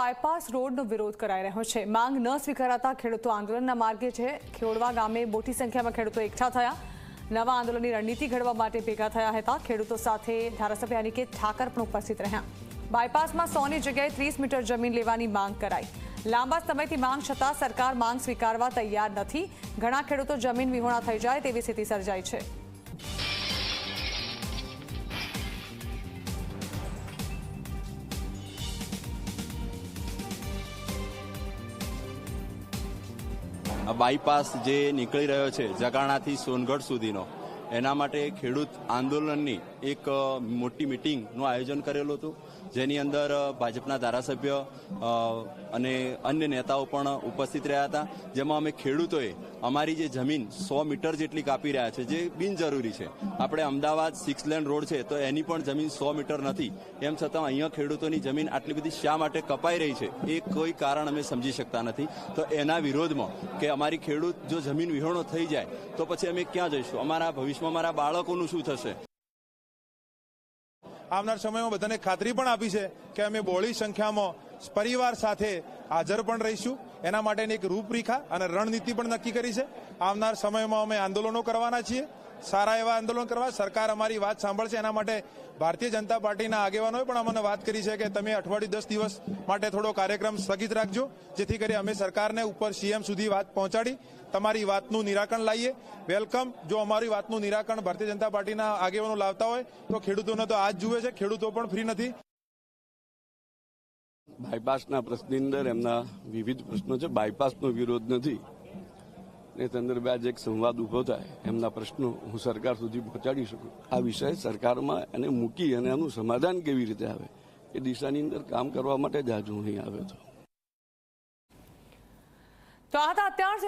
Bypass રોડનો વિરોધ કરાઈ રહ્યો છે. માંગ ન સ્વીકારાતા ખેડૂતો આંદોલનના માર્ગે છે. ખેડવા ગામે મોટી સંખ્યામાં ખેડૂતો એકઠા થયા. નવા આંદોલનની રણનીતિ ઘડવા માટે ભેગા થયા હતા. ખેડૂતો સાથે ધારાસભ્ય અનિકેત ઠાકર પણ ઉપસ્થિત રહ્યા. બાયપાસમાં સોની જગ્યાએ ત્રીસ મીટર જમીન લેવાની માંગ કરાઈ. લાંબા સમયથી માંગ છતાં સરકાર માંગ સ્વીકારવા તૈયાર નથી. ઘણા ખેડૂતો જમીન વિહોણા થઈ જાય તેવી સ્થિતિ સર્જાઈ છે. બાયપાસ જે નીકળી રહ્યો છે જગાણાથી સોનગઢ સુધીનો. એના માટે ખેડૂત આંદોલનની એક મોટી મિટિંગનું આયોજન કરેલું હતું. જેની અંદર ભાજપના ધારાસભ્ય અને અન્ય નેતાઓ પણ ઉપસ્થિત રહ્યા હતા. જેમાં અમે ખેડૂતોએ અમારી જે જમીન સો મીટર જેટલી કાપી રહ્યા છે, જે બિનજરૂરી છે. આપણે અમદાવાદ સિક્સ લેન રોડ છે, તો એની પણ જમીન સો મીટર નથી. એમ છતાં અહીંયા ખેડૂતોની જમીન આટલી બધી શા માટે કપાઈ રહી છે, એ કોઈ કારણ અમે સમજી શકતા નથી. તો એના વિરોધમાં કે અમારી ખેડૂત જો જમીન વિહોણો થઈ જાય, તો પછી અમે ક્યાં જઈશું? અમારા ભવિષ્યમાં અમારા બાળકોનું શું થશે? આવનાર સમયમાં બધાને ખાતરી પણ આપી છે કે અમે બોળી સંખ્યામાં પરિવાર સાથે હાજર પણ રહીશું. એના માટેની એક રૂપરેખા અને રણનીતિ પણ નક્કી કરી છે. આવનાર સમયમાં અમે આંદોલનો કરવાના છીએ. સારા એવા આંદોલન કરવા. સરકાર અમારી વાત સાંભળશે, એના માટે ભારતીય જનતા પાર્ટીના આગેવાનોએ પણ અમને વાત કરી છે કે તમે અઠવાડિયું દસ દિવસ માટે થોડો કાર્યક્રમ સ્થગિત રાખજો, જેથી કરી અમે સરકારને ઉપર સીએમ સુધી વાત પહોંચાડી, તમારી વાતનું નિરાકરણ લાવીએ. વેલકમ, જો અમારી વાતનું નિરાકરણ ભારતીય જનતા પાર્ટીના આગેવાનો લાવતા હોય, તો ખેડૂતોને તો આજ જુએ છે, ખેડૂતો પણ ફ્રી નથી. બાયપાસના પ્રશ્નની અંદર એમના વિવિધ પ્રશ્નો છે. બાયપાસનો વિરોધ નથી. એ સંદર્ભે આજે એક સંવાદ ઊભો થાય, એમના પ્રશ્નો હું સરકાર સુધી પહોંચાડી શકું. આ વિષય સરકારમાં એને મૂકી અને એનું સમાધાન કેવી રીતે આવે, એ દિશાની અંદર કામ કરવા માટે જ આજે અહીં આવ્યો હતો તો આ હતા અત્યાર